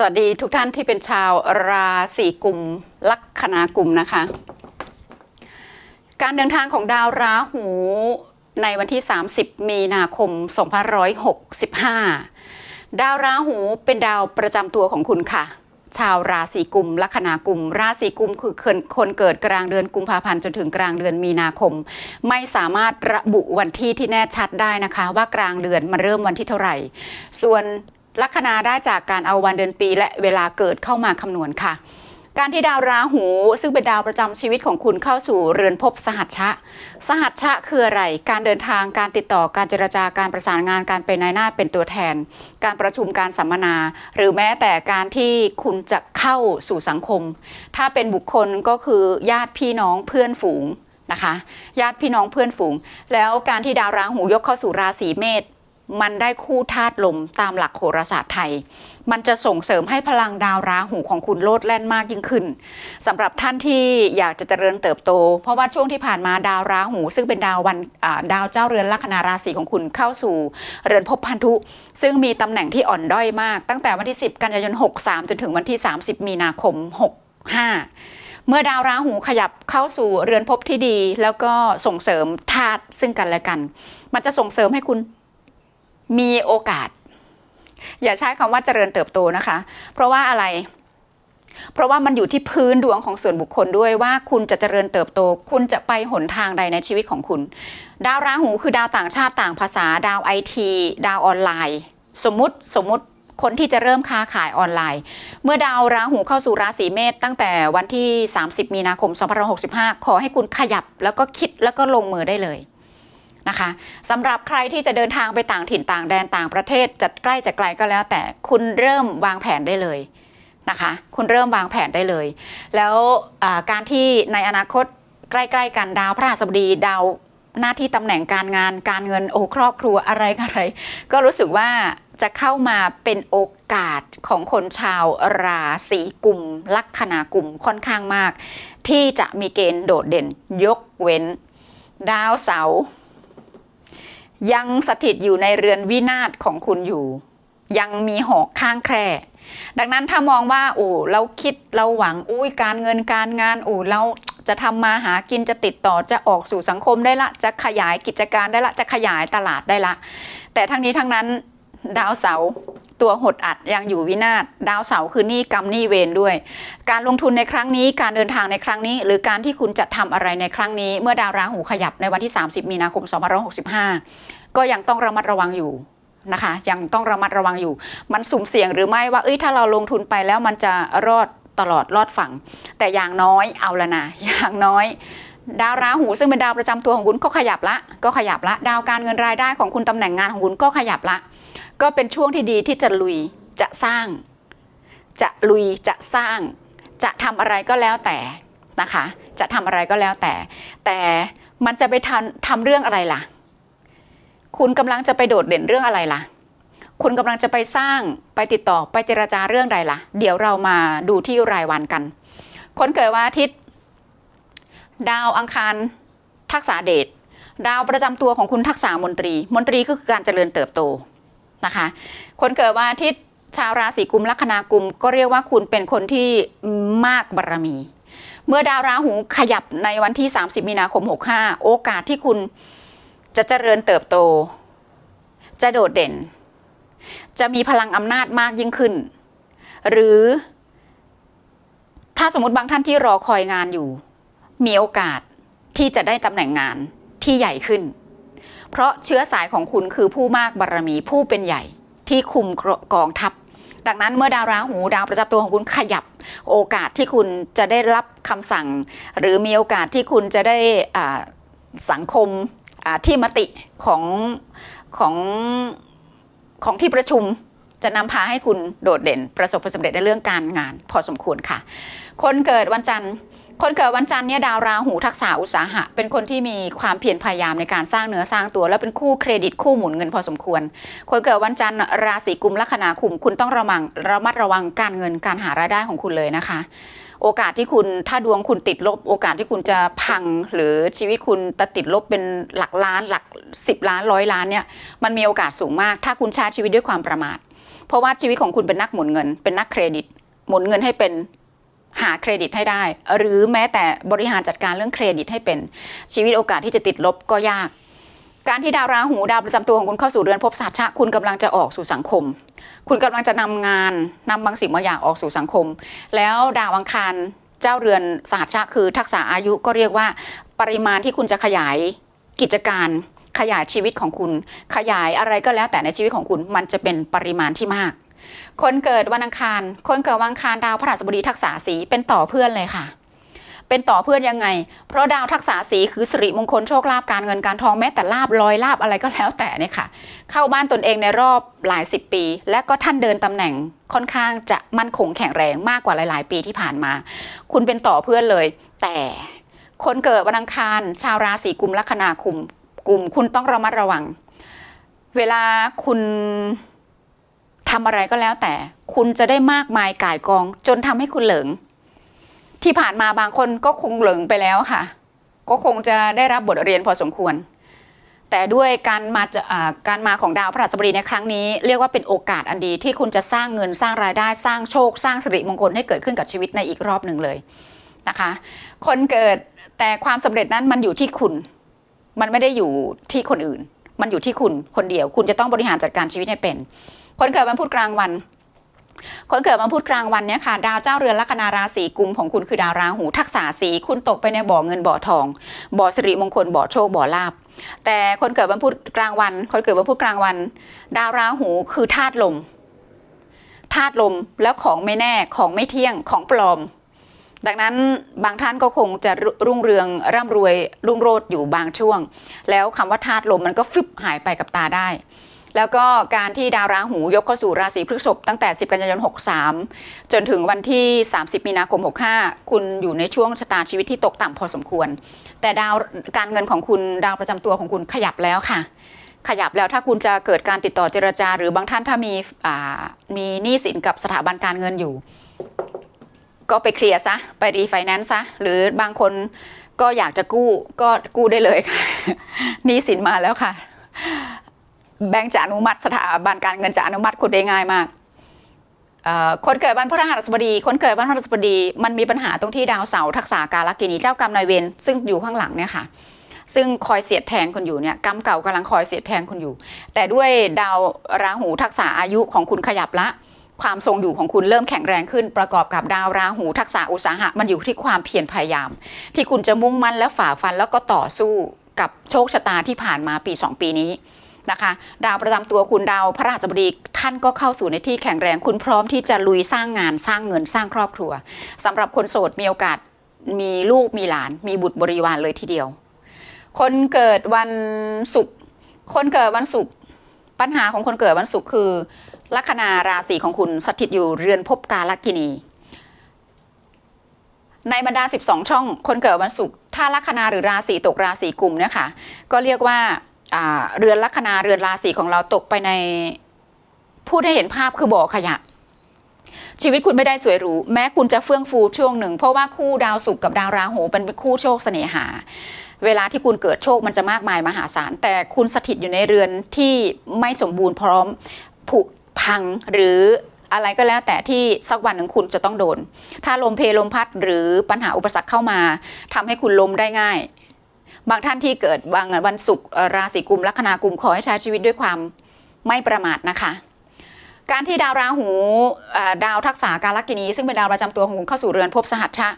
สวัสดีทุกท่านที่เป็นชาวราศีกุมลัคนากุมนะคะ การเดินทางของดาวราหูในวันที่ 30 มีนาคม 2565 ดาวราหูเป็นดาวประจำตัวของคุณค่ะ ชาวราศีกุมลัคนากุม ราศีกุมคือคนคนเกิดกลางเดือนกุมภาพันธ์จนถึงกลางเดือนมีนาคม ไม่สามารถระบุวันที่ที่แน่ชัดได้นะคะ ว่ากลางเดือนมันเริ่มวันที่เท่าไหร่ ส่วน ลัคนาได้จากการเอาวันเดือนปีและเวลาเกิดเข้ามาคำนวณค่ะ การที่ดาวราหู ซึ่งเป็นดาวประจำชีวิตของคุณเข้าสู่เรือนภพสหัชชะ สหัชชะคืออะไร การเดินทางการติดต่อการเจรจาการประสานงานการเป็นนายหน้าเป็นตัวแทน การประชุมการสัมมนา หรือแม้แต่การที่คุณจะเข้าสู่สังคม ถ้าเป็นบุคคลก็คือญาติพี่น้องเพื่อนฝูงนะคะ ญาติพี่น้องเพื่อนฝูง แล้วการที่ดาวราหูยกเข้าสู่ราศีเมษ มันได้คู่ธาตุลมตามหลักโหราศาสตร์ไทย มันจะส่งเสริมให้พลังดาวราหูของคุณโลดแล่นมากยิ่งขึ้นสำหรับท่านที่อยากจะเจริญเติบโต เพราะว่าช่วงที่ผ่านมาดาวราหู ซึ่งเป็นดาววันดาวเจ้าเรือนลัคนาราศีของคุณเข้าสู่ เรือนภพพันธุ ซึ่งมีตำแหน่งที่อ่อนด้อยมาก ตั้งแต่วันที่ 10 กันยายน 63 จนถึงวันที่ 30 มีนาคม 65เมื่อดาวราหูขยับเข้าสู่เรือนภพที่ดี แล้วก็ส่งเสริมธาตุซึ่งกันและกัน มันจะส่งเสริมให้คุณ มีโอกาส อย่าใช้คำว่าเจริญเติบโตนะคะ เพราะว่าอะไร เพราะว่ามันอยู่ที่พื้นดวงของส่วนบุคคลด้วยว่าคุณจะเจริญเติบโต คุณจะไปหนทางใดในชีวิตของคุณ ดาวราหูคือดาวต่างชาติต่างภาษา ดาวไอทีดาวออนไลน์ สมมุติสมมุติคนที่จะเริ่มค้าขายออนไลน์ เมื่อดาวราหูเข้าสู่ราศีเมษตั้งแต่วันที่ 30 มีนาคม 2565 ขอให้คุณขยับแล้วก็คิดแล้วก็ลงมือได้เลย นะคะสำหรับใครที่จะเดินทางไปต่างถิ่นต่างแดนต่างประเทศจะใกล้จะไกลก็แล้ว แต่คุณเริ่มวางแผนได้เลยนะคะ คุณเริ่มวางแผนได้เลย แล้วการที่ในอนาคตใกล้ๆกันดาวพระราชบดีดาวหน้าที่ตำแหน่งการงานการเงินโอครอบครัวอะไรอะไร ก็รู้สึกว่าจะเข้ามาเป็นโอกาสของคนชาวราศีกุมลัคนากุมค่อนข้างมาก ที่จะมีเกณฑ์โดดเด่นยกเว้น ดาวเสาร์ ยังสถิตอยู่ในเรือนวินาศของคุณอยู่ ยังมีหอกข้างแคร่ดังนั้นถ้ามองว่าโอ้เราคิดเราหวังอุ้ยการเงินการงานโอ้เราจะทำมาหากินจะติดต่อจะออกสู่สังคมได้ละ จะขยายกิจการได้ละ จะขยายตลาดได้ละ แต่ทั้งนี้ทั้งนั้น ดาวเสาร์ตัวหดอัดยังอยู่วินาศดาวเสาร์คือหนี้กรรมหนี้เวรด้วย การลงทุนในครั้งนี้การเดินทางในครั้งนี้ หรือการที่คุณจะทำอะไรในครั้งนี้ เมื่อดาวราหูขยับในวันที่ 30 มีนาคม 2565 ก็ยังต้องระมัดระวังอยู่นะคะ ยังต้องระมัดระวังอยู่ มันสุ่มเสี่ยงหรือไม่ว่าเอ้ยถ้าเราลงทุนไปแล้วมันจะรอดตลอดรอดฝั่ง แต่อย่างน้อยเอาละนะอย่างน้อยดาวราหูซึ่งเป็นดาวประจำตัวของคุณก็ขยับละ ก็ขยับละ ดาวการเงินรายได้ของคุณตำแหน่งงานของคุณก็ขยับละ ก็เป็นช่วงที่ดีที่จะลุยจะสร้าง จะลุยจะสร้าง จะทำอะไรก็แล้วแต่นะคะ จะทำอะไรก็แล้วแต่ แต่มันจะไปทำทำเรื่องอะไรล่ะ คุณกำลังจะไปโดดเด่นเรื่องอะไรล่ะ คุณกำลังจะไปสร้างไปติดต่อไปเจรจาเรื่องใดล่ะ เดี๋ยวเรามาดูที่รายวันกัน คนเกิดวันอาทิตย์ดาวอังคารทักษะเดชดาวประจำตัวของคุณทักษะมนตรี มนตรีก็คือการเจริญเติบโต นะคะ คนเกิดวันอาทิตย์ชาวราศีกุมลัคนากุมก็เรียกว่าคุณเป็นคนที่มากบารมี เมื่อดาวราหูขยับในวันที่ 30 มีนาคม 65 โอกาสที่คุณจะเจริญเติบโต จะโดดเด่น จะมีพลังอำนาจมากยิ่งขึ้น หรือถ้าสมมติบางท่านที่รอคอยงานอยู่ มีโอกาสที่จะได้ตำแหน่งงานที่ใหญ่ขึ้น เพราะเชื้อสายของคุณคือผู้มากบารมีผู้เป็นใหญ่ที่คุมกองทัพ ดังนั้นเมื่อดาวราหูดาวประจำตัวของคุณขยับ โอกาสที่คุณจะได้รับคำสั่ง หรือมีโอกาสที่คุณจะได้สังคมที่มติของของของที่ประชุมจะนำพาให้คุณโดดเด่น ประสบผลสำเร็จในเรื่องการงาน พอสมควรค่ะ คนเกิดวันจันทร์ คนเกิดวันจันทร์เนี่ยดาวราหูทักษะอุตสาหะ เป็นคนที่มีความเพียรพยายามในการสร้างเนื้อสร้างตัว และเป็นคู่เครดิตคู่หมุนเงินพอสมควร คนเกิดวันจันทร์ราศีกุมลัคนาคุม คุณต้องระมังระมัดระวังการเงินการหารายได้ของคุณเลยนะคะ โอกาสที่คุณถ้าดวงคุณติดลบ โอกาสที่คุณจะพังหรือชีวิตคุณจะติดลบเป็นหลักล้านหลักสิบล้านร้อยล้านเนี่ยมันมีโอกาสสูงมาก ถ้าคุณใช้ชีวิตด้วยความประมาทเพราะว่าชีวิตของคุณเป็นนักหมุนเงิน เป็นนักเครดิต หมุนเงินให้เป็น หาเครดิตให้ได้ หรือแม้แต่บริหารจัดการเรื่องเครดิตให้เป็นชีวิตโอกาสที่จะติดลบก็ยาก การที่ดาวราหูดาวประจำตัวของคุณเข้าสู่เรือนภพสหัชะคุณกำลังจะออกสู่สังคม คุณกำลังจะนำงานนำบางสิ่งบางอย่างออกสู่สังคม แล้วดาวอังคารเจ้าเรือนสหัชะคือทักษะอายุก็เรียกว่า ปริมาณที่คุณจะขยายกิจการขยายชีวิตของคุณ ขยายอะไรก็แล้วแต่ในชีวิตของคุณมันจะเป็นปริมาณที่มาก คนเกิดวันอังคาร คนเกิดวันอังคารดาวพฤหัสบดีทักษะสีเป็นต่อเพื่อนเลยค่ะ เป็นต่อเพื่อนยังไง เพราะดาวทักษะสีคือสิริมงคลโชคลาภการเงินการทองแม้แต่ลาบลอยลาบอะไรก็แล้วแต่เนี่ยค่ะ เข้าบ้านตนเองในรอบหลายสิบปี และก็ท่านเดินตำแหน่งค่อนข้างจะมั่นคงแข็งแรงมากกว่าหลาย ๆ ปีที่ผ่านมา คุณเป็นต่อเพื่อนเลย แต่คนเกิดวันอังคาร ชาวราศีกุมลัคนาคุมกลุ่มคุณต้องระมัดระวัง เวลาคุณ ทำอะไรก็แล้วแต่ คุณจะได้มากมายก่ายกอง จนทำให้คุณเหลิง ที่ผ่านมาบางคนก็คงเหลิงไปแล้วค่ะ ก็คงจะได้รับบทเรียนพอสมควร แต่ด้วยการมาการมาของดาวพฤหัสบดีในครั้งนี้ เรียกว่าเป็นโอกาสอันดีที่คุณจะสร้างเงินสร้างรายได้สร้างโชค สร้างสิริมงคลให้เกิดขึ้นกับชีวิตในอีกรอบหนึ่งเลยนะคะ คนเกิดแต่ความสำเร็จนั้นมันอยู่ที่คุณ มันไม่ได้อยู่ที่คนอื่น มันอยู่ที่คุณคนเดียว คุณจะต้องบริหารจัดการชีวิตให้เป็น คนเกิดวันพุธกลางวันคนเกิดวันพุธกลางวันเนี่ยค่ะ ดาวเจ้าเรือนลัคนาราศีกุมของคุณคือดาวราหู ทักษะสีคุณตกไปในบ่อเงินบ่อทอง บ่อสิริมงคลบ่อโชคบ่อลาบ แต่คนเกิดวันพุธกลางวัน คนเกิดวันพุธกลางวัน ดาวราหูคือธาตุลมธาตุลมแล้วของไม่แน่ของไม่เที่ยงของปลอม ดังนั้นบางท่านก็คงจะรุ่งเรืองร่ำรวยรุ่งโรจน์อยู่บางช่วง แล้วคำว่าธาตุลมมันก็ฟึบหายไปกับตาได้ แล้วก็การที่ดาวราหูยกเข้าสู่ราศีพฤษภตั้งแต่ 10 กันยายน 63 จนถึงวันที่ 30 มีนาคม 65 คุณอยู่ในช่วงชะตาชีวิตที่ตกต่ำพอสมควร แต่ดาวการเงินของคุณดาวประจำตัวของคุณขยับแล้วค่ะ ขยับแล้วถ้าคุณจะเกิดการติดต่อเจรจา หรือบางท่านถ้ามีมีหนี้สินกับสถาบันการเงินอยู่ ก็ไปเคลียร์ซะ ไปรีไฟแนนซ์ซะ หรือบางคนก็อยากจะกู้ก็กู้ได้เลยค่ะหนี้สินมาแล้วค่ะ แบงก์จะอนุมัติสถาบันการเงินจะอนุมัติคุณได้ง่ายมากคนเกิดวันพฤหัสบดี คนเกิดวันพฤหัสบดี มันมีปัญหาตรงที่ดาวเสาร์ทักษะการลกินีเจ้ากรรมนายเวรซึ่งอยู่ข้างหลังเนี่ยค่ะ ซึ่งคอยเสียดแทงคุณอยู่เนี่ยกรรมเก่ากำลังคอยเสียดแทงคุณอยู่ แต่ด้วยดาวราหูทักษะอายุของคุณขยับละ ความทรงอยู่ของคุณเริ่มแข็งแรงขึ้น ประกอบกับดาวราหูทักษะอุตสาหะมันอยู่ที่ความเพียรพยายาม ที่คุณจะมุ่งมั่นและฝ่าฟันแล้วก็ต่อสู้กับโชคชะตาที่ผ่านมาปี 2 ปีนี้ นะคะ ดาวประจำตัวคุณดาวพระราชบดีท่านก็เข้าสู่ในที่แข็งแรง คุณพร้อมที่จะลุยสร้างงานสร้างเงินสร้างครอบครัวสำหรับคนโสดมีโอกาสมีลูกมีหลาน มีบุตรบริวารเลยทีเดียว คนเกิดวันศุกร์คนเกิดวันศุกร์ปัญหาของคนเกิดวันศุกร์คือลัคนาราศีของคุณสถิตอยู่เรือนภพกาลกินีในบรรดา 12 ช่อง คนเกิดวันศุกร์ ถ้าลัคนาหรือราศีตกราศีกลุ่มเนี่ยค่ะ ก็เรียกว่า เรือนลัคนาเรือนราศีของเราตกไปในพูดให้เห็นภาพคือบ่อขยะ ชีวิตคุณไม่ได้สวยหรูแม้คุณจะเฟื่องฟูช่วงหนึ่ง เพราะว่าคู่ดาวศุกร์กับดาวราหูเป็นคู่โชคเสน่หา เวลาที่คุณเกิดโชคมันจะมากมายมหาศาล แต่คุณสถิตอยู่ในเรือนที่ไม่สมบูรณ์พร้อมผุพังหรืออะไรก็แล้วแต่ที่สักวันหนึ่งคุณจะต้องโดน ถ้าลมเพลลมพัดหรือปัญหาอุปสรรคเข้ามาทำให้คุณล้มได้ง่าย บางท่านที่เกิดบางวันศุกร์ราศีกุมลัคนากุมขอให้ใช้ชีวิตด้วยความไม่ประมาทนะคะ การที่ดาวราหูดาวทักษะการลักินี ซึ่งเป็นดาวประจำตัวของคุณเข้าสู่เรือนภพสหัชชะ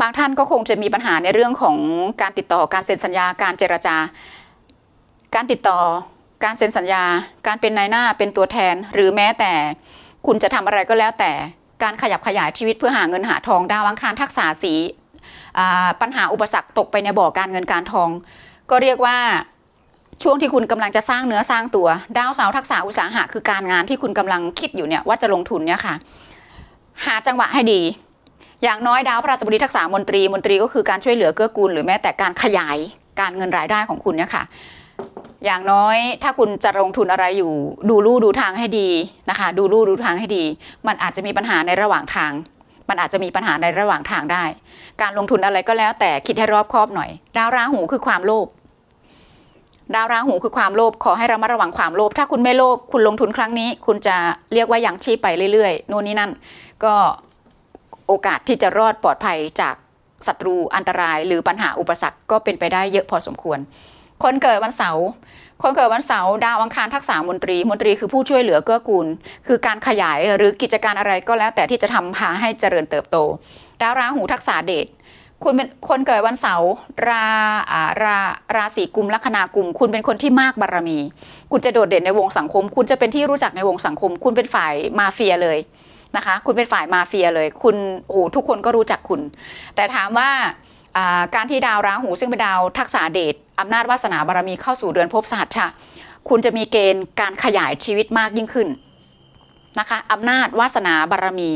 บางท่านก็คงจะมีปัญหาในเรื่องของการติดต่อการเซ็นสัญญาการเจรจาการติดต่อการเซ็นสัญญา การเป็นนายหน้าเป็นตัวแทน หรือแม้แต่คุณจะทำอะไรก็แล้วแต่การขยับขยายชีวิตเพื่อหาเงินหาทองดาวอังคารทักษะสี ปัญหาอุปสรรคตกไปในบ่อการเงินการทอง ก็เรียกว่าช่วงที่คุณกำลังจะสร้างเนื้อสร้างตัว ดาวเสาทักษะอุตสาหะคือการงานที่คุณกำลังคิดอยู่เนี่ยว่าจะลงทุนเนี่ยค่ะ หาจังหวะให้ดี อย่างน้อยดาวพระราชบดีทักษะมนตรีมนตรีก็คือการช่วยเหลือเกื้อกูลหรือแม้แต่การขยายการเงินรายได้ของคุณเนี่ยค่ะ อย่างน้อยถ้าคุณจะลงทุนอะไรอยู่ ดูลู่ดูทางให้ดีนะคะ ดูลู่ดูทางให้ดี มันอาจจะมีปัญหาในระหว่างทาง มันอาจจะมีปัญหาในระหว่างทางได้ การลงทุนอะไรก็แล้วแต่คิดให้รอบคอบหน่อย ดาวราหูคือความโลภดาวราหูคือความโลภขอให้ระมัดระวังความโลภถ้าคุณไม่โลภคุณลงทุนครั้งนี้ คุณจะเรียกว่ายังชีพไปเรื่อยๆนู่นนี่นั่น ก็โอกาสที่จะรอดปลอดภัยจากศัตรูอันตราย หรือปัญหาอุปสรรคก็เป็นไปได้เยอะพอสมควร คนเกิดวันเสาร์ คนเกิดวันเสาร์ดาวอังคารทักษะมนตรี มนตรีคือผู้ช่วยเหลือเกื้อกูล คือการขยายหรือกิจการอะไรก็แล้วแต่ที่จะทำพาให้เจริญเติบโต ดาวราหูทักษะเดชคุณเป็นคนเกิดวันเสาร์ราอ่าราราศีกุมลัคนากุม คุณเป็นคนที่มากบารมี คุณจะโดดเด่นในวงสังคม คุณจะเป็นที่รู้จักในวงสังคม คุณเป็นฝ่ายมาเฟียเลยนะคะ คุณเป็นฝ่ายมาเฟียเลย คุณโอ้ทุกคนก็รู้จักคุณ แต่ถามว่า การที่ดาวราหูซึ่งเป็นดาวทักษะเดชอำนาจวาสนาบารมีเข้าสู่เรือนภพสหัชชะคุณจะมีเกณฑ์การขยายชีวิตมากยิ่งขึ้นนะคะอำนาจวาสนาบารมี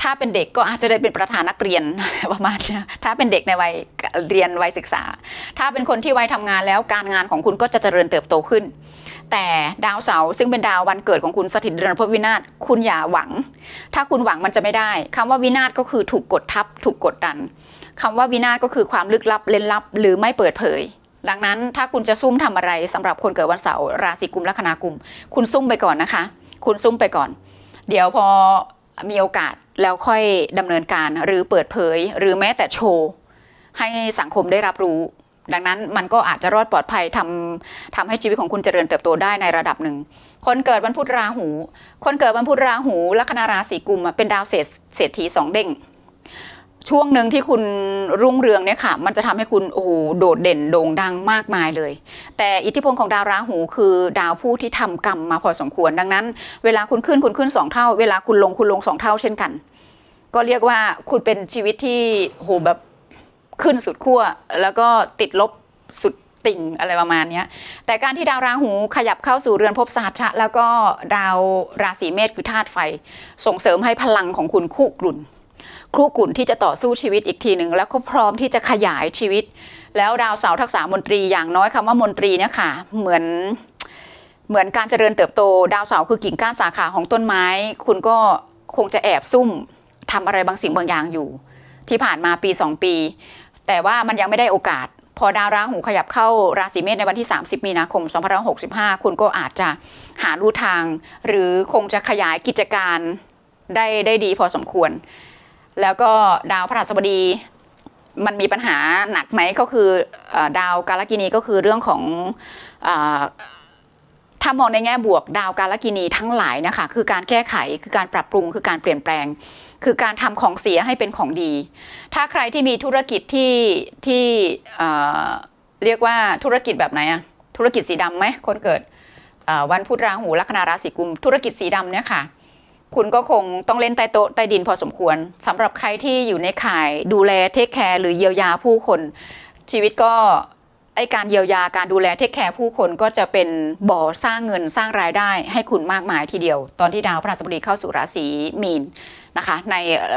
ถ้าเป็นเด็กก็อาจจะได้เป็นประธานนักเรียนประมาณนี้ถ้าเป็นเด็กในวัยเรียนวัยศึกษา ถ้าเป็นคนที่วัยทำงานแล้วการงานของคุณก็จะเจริญเติบโตขึ้น แต่ดาวเสาร์ซึ่งเป็นดาววันเกิดของคุณสถิตเรือนภพวินาศคุณอย่าหวัง ถ้าคุณหวังมันจะไม่ได้คำว่าวินาศก็คือถูกกดทับถูกกดดัน คำว่าวินาศก็คือความลึกลับเล่นลับ หรือไม่เปิดเผย ดังนั้นถ้าคุณจะซุ่มทำอะไรสำหรับคนเกิดวันเสาร์ราศีกุมลัคนากุม คุณซุ่มไปก่อนนะคะ คุณซุ่มไปก่อน เดี๋ยวพอมีโอกาสแล้วค่อยดำเนินการหรือเปิดเผย หรือแม้แต่โชว์ ให้สังคมได้รับรู้ ดังนั้นมันก็อาจจะรอดปลอดภัยทำทำให้ชีวิตของคุณเจริญเติบโตได้ในระดับหนึ่ง คนเกิดวันพุธราหู คนเกิดวันพุธราหูลัคนาราศีกุมเป็นดาวเศษเศรษฐีสองเด้ง ช่วงหนึ่งที่คุณรุ่งเรืองเนี่ยค่ะ มันจะทำให้คุณโอ้โหโดดเด่นโด่งดังมากมายเลย แต่อิทธิพลของดาวราหูคือดาวผู้ที่ทำกรรมมาพอสมควรดังนั้น เวลาคุณขึ้นคุณขึ้นสองเท่า เวลาคุณลงคุณลงสองเท่าเช่นกัน ก็เรียกว่าคุณเป็นชีวิตที่โหแบบขึ้นสุดขั้วแล้วก็ติดลบสุดติ่งอะไรประมาณนี้แต่การที่ดาวราหูขยับเข้าสู่เรือนภพสหัชชะแล้วก็ดาวราศีเมษคือธาตุไฟ ส่งเสริมให้พลังของคุณคู่กลุ่น ครูกุ่นที่จะต่อสู้ชีวิตอีกทีหนึ่งแล้วก็พร้อมที่จะขยายชีวิต แล้วดาวเสาทักษะมนตรีอย่างน้อยคำว่ามนตรีเนี่ยค่ะเหมือนเหมือนการเจริญเติบโต ดาวเสาคือกิ่งก้านสาขาของต้นไม้ คุณก็คงจะแอบซุ่มทำอะไรบางสิ่งบางอย่างอยู่ ที่ผ่านมาปี 2 ปี แต่ว่ามันยังไม่ได้โอกาส พอดาวราหูขยับเข้าราศีเมษในวันที่ 30 มีนาคม 2565 คุณก็อาจจะหาลู่ทาง หรือคงจะขยายกิจการได้ได้ดีพอสมควร แล้วก็ดาวพฤหัสบดีมันมีปัญหาหนักไหมก็คืออดาวกาลกินีก็คือเรื่องของอถ้ามองในแง่บวกดาวกาลกินีทั้งหลายนะคะคือการแก้ไขคือการปรับปรุงคือการเปลี่ยนแปลง คือการทำของเสียให้เป็นของดี ถ้าใครที่มีธุรกิจที่ที่เรียกว่าธุรกิจแบบไหนอะธุรกิจสีดำไหมคนเกิดวันพุธราหูลัคนาราศีกุม ธุรกิจสีดำเนี่ยค่ะ คุณก็คงต้องเล่นใต้โต๊ะใต้ดินพอสมควรสำหรับใครที่อยู่ในข่ายดูแลเทคแคร์หรือเยียวยาผู้คน ชีวิตก็ไอการเยียวยาการดูแลเทคแคร์ผู้คนก็จะเป็นบ่อสร้างเงินสร้างรายได้ให้คุณมากมายทีเดียว ตอนที่ดาวพฤหัสบดีเข้าสู่ราศีมีนนะคะใน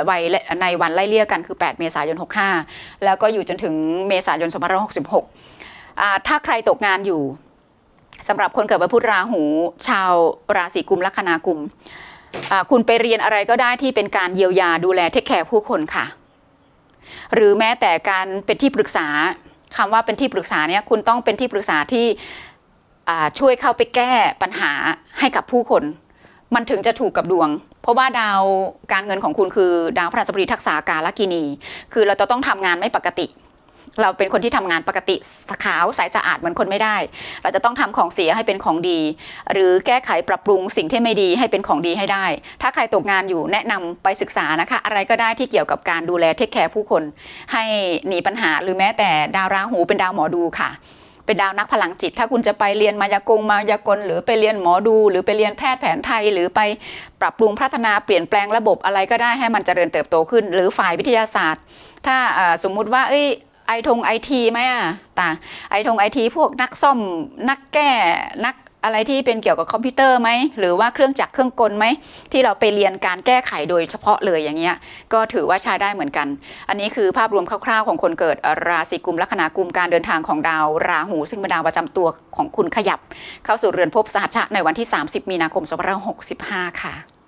วัยในวันไล่เลี่ยกันคือ 8 เมษายน 65 แล้วก็อยู่จนถึงเมษายน 2566 ถ้าใครตกงานอยู่สำหรับคนเกิดวันพุธราหู ชาวราศีกุมลัคนากุม คุณไปเรียนอะไรก็ได้ที่เป็นการเยียวยาดูแลเทคแคร์ผู้คนค่ะ หรือแม้แต่การเป็นที่ปรึกษาคำว่าเป็นที่ปรึกษาเนี่ยคุณต้องเป็นที่ปรึกษาที่ช่วยเข้าไปแก้ปัญหาให้กับผู้คน มันถึงจะถูกกับดวง เพราะว่าดาวการเงินของคุณคือ ดาวพฤหัสบดีทักษากาลกินี คือเราจะต้องทำงานไม่ปกติ เราเป็นคนที่ทำงานปกติขาวใสสะอาดเหมือนคนไม่ได้ เราจะต้องทำของเสียให้เป็นของดี หรือแก้ไขปรับปรุงสิ่งที่ไม่ดีให้เป็นของดีให้ได้ ถ้าใครตกงานอยู่แนะนำไปศึกษานะคะ อะไรก็ได้ที่เกี่ยวกับการดูแลเทคแคร์ผู้คน ให้หนีปัญหาหรือแม้แต่ดาวราหูเป็นดาวหมอดูค่ะเป็นดาวนักพลังจิต ถ้าคุณจะไปเรียนมายากงมายากล หรือไปเรียนหมอดู หรือไปเรียนแพทย์แผนไทย หรือไปปรับปรุงพัฒนาเปลี่ยนแปลงระบบอะไรก็ได้ให้มันเจริญเติบโตขึ้น หรือฝ่ายวิทยาศาสตร์ ถ้าอ่าสมมุติว่าเอ้ย ไอทงไอทีไหมอะตาไอทงไอทีพวกนักซ่อมนักแก้นักอะไรที่เป็นเกี่ยวกับคอมพิวเตอร์ไหมหรือว่าเครื่องจักรเครื่องกลไหมที่เราไปเรียนการแก้ไขโดยเฉพาะเลยอย่างเงี้ยก็ถือว่าใช้ได้เหมือนกัน อันนี้คือภาพรวมคร่าวๆของคนเกิดราศีกุมลัคนากุมการเดินทางของดาวราหู ซึ่งเป็นดาวประจำตัวของคุณขยับ เข้าสู่เรือนภพสหัชชะในวันที่ 30 มีนาคม2565 ค่ะ